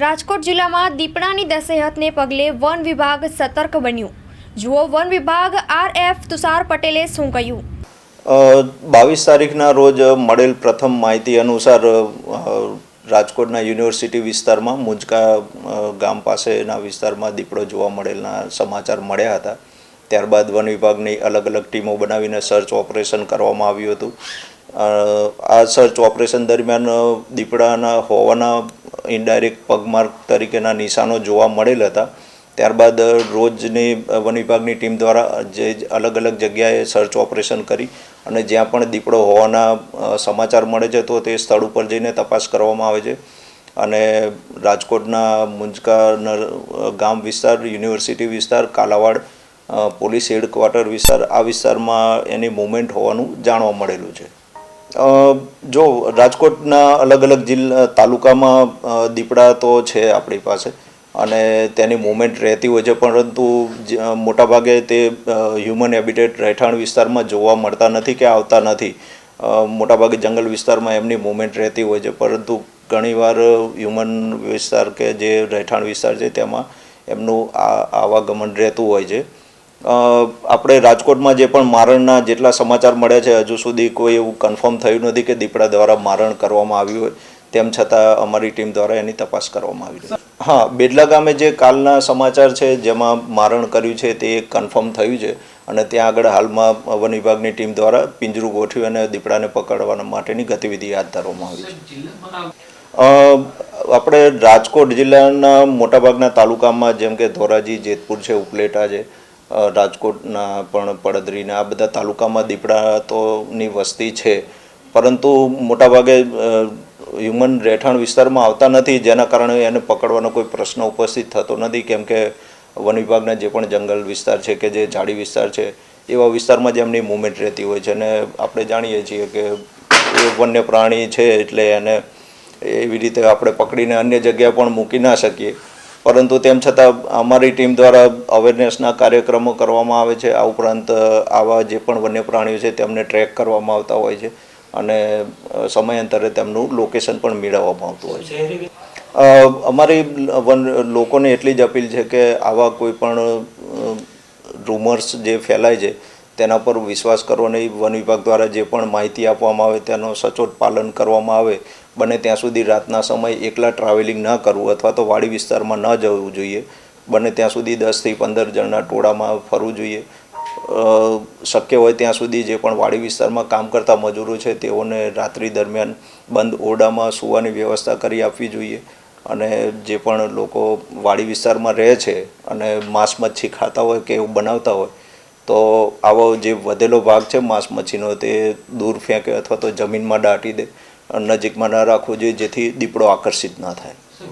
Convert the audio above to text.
રાજકોટ જિલ્લામાં દીપડાની દશેહતને પગલે વન વિભાગ સતર્ક બન્યું. જુઓ વન વિભાગ આર એફ તુષાર પટેલે શું કહ્યું. બાવીસ તારીખના રોજ મળેલ પ્રથમ માહિતી અનુસાર રાજકોટના યુનિવર્સિટી વિસ્તારમાં મુંજકા ગામ પાસેના વિસ્તારમાં દીપડો જોવા મળેલના સમાચાર મળ્યા હતા. ત્યારબાદ વન વિભાગની અલગ અલગ ટીમો બનાવીને સર્ચ ઓપરેશન કરવામાં આવ્યું હતું. આ સર્ચ ઓપરેશન દરમિયાન દીપડાના હોવાના ઇનડાયરેક્ટ પગમાર્ક તરીકેના નિશાનો જોવા મળેલ હતા. ત્યારબાદ રોજની વન વિભાગની ટીમ દ્વારા જે અલગ અલગ જગ્યાએ સર્ચ ઓપરેશન કરી અને જ્યાં પણ દીપડો હોવાના સમાચાર મળે છે તો તે સ્થળ ઉપર જઈને તપાસ કરવામાં આવે છે. અને રાજકોટના મુંજકા ગામ વિસ્તાર, યુનિવર્સિટી વિસ્તાર, કાલાવાડ પોલીસ હેડક્વાર્ટર વિસ્તાર, આ વિસ્તારમાં એની મુવમેન્ટ હોવાનું જાણવા મળેલું છે. જો રાજકોટના અલગ અલગ જિલ્લા તાલુકામાં દીપડા તો છે આપણી પાસે. અને તેની મુવમેન્ટ રહેતી હોય છે, પરંતુ મોટાભાગે તે હ્યુમન હેબિટેટ રહેઠાણ વિસ્તારમાં જોવા મળતા નથી કે આવતા નથી. મોટાભાગે જંગલ વિસ્તારમાં એમની મુવમેન્ટ રહેતી હોય છે, પરંતુ ઘણીવાર હ્યુમન વિસ્તાર કે જે રહેઠાણ વિસ્તાર છે, તેમાં એમનું આવાગમન રહેતું હોય છે. આપણે રાજકોટમાં જે પણ મારણના જેટલા સમાચાર મળ્યા છે, હજુ સુધી કોઈ એવું કન્ફર્મ થયું નથી કે દીપડા દ્વારા મારણ કરવામાં આવ્યું હોય. તેમ છતાં અમારી ટીમ દ્વારા એની તપાસ કરવામાં આવી રહી હા, બેડલા ગામે જે કાલના સમાચાર છે, જેમાં મારણ કર્યું છે તે કન્ફર્મ થયું છે અને ત્યાં આગળ હાલમાં વન વિભાગની ટીમ દ્વારા પિંજરું ગોઠવી અને દીપડાને પકડવા માટેની ગતિવિધિ હાથ ધરવામાં આવી છે. આપણે રાજકોટ જિલ્લાના મોટાભાગના તાલુકામાં જેમ કે ધોરાજી, જેતપુર છે, ઉપલેટા છે રાજકોટના પણ પડદરીના આ બધા તાલુકામાં દીપડા તોની વસ્તી છે. પરંતુ મોટાભાગે હ્યુમન રહેઠાણ વિસ્તારમાં આવતા નથી, જેના કારણે એને પકડવાનો કોઈ પ્રશ્ન ઉપસ્થિત થતો નથી. કેમ કે વન વિભાગના જે પણ જંગલ વિસ્તાર છે કે જે ઝાડી વિસ્તાર છે, એવા વિસ્તારમાં જ એમની મુવમેન્ટ રહેતી હોય છે. અને આપણે જાણીએ છીએ કે વન્ય પ્રાણી છે એટલે એને એવી રીતે આપણે પકડીને અન્ય જગ્યાએ પણ મૂકી ના શકીએ. પરંતુ તેમ છતાં અમારી ટીમ દ્વારા અવેરનેસના કાર્યક્રમો કરવામાં આવે છે. આ ઉપરાંત આવા જે પણ વન્ય પ્રાણીઓ છે તેમને ટ્રેક કરવામાં આવતા હોય છે અને સમયાંતરે તેમનું લોકેશન પણ મેળવવામાં આવતું હોય છે. અમારી વન, લોકોને એટલી જ અપીલ છે કે આવા કોઈ પણ રૂમર્સ જે ફેલાય છે તેના પર વિશ્વાસ કરવો નહીં. વન વિભાગ દ્વારા જે પણ માહિતી આપવામાં આવે તેનો સચોટ પાલન કરવામાં આવે. બને ત્યાં સુધી રાતના સમયે એકલા ટ્રાવેલિંગ ન કરવું અથવા તો વાડી વિસ્તારમાં ન જવું જોઈએ. બને ત્યાં સુધી દસથી પંદર જણના ટોળામાં ફરવું જોઈએ. શક્ય હોય ત્યાં સુધી જે પણ વાડી વિસ્તારમાં કામ કરતા મજૂરો છે તેઓને રાત્રિ દરમિયાન બંધ ઓરડામાં સૂવાની વ્યવસ્થા કરી આપવી જોઈએ. અને જે પણ લોકો વાડી વિસ્તારમાં રહે છે અને માંસ મચ્છી ખાતા હોય કે એવું બનાવતા હોય તો આવો જે વધેલો ભાગ છે, માંસ મચ્છીનો, તે દૂર ફેંકે અથવા તો જમીનમાં દાટી દે, નજીકમાં ન રાખવું જોઈએ, જેથી દીપડો આકર્ષિત ન થાય.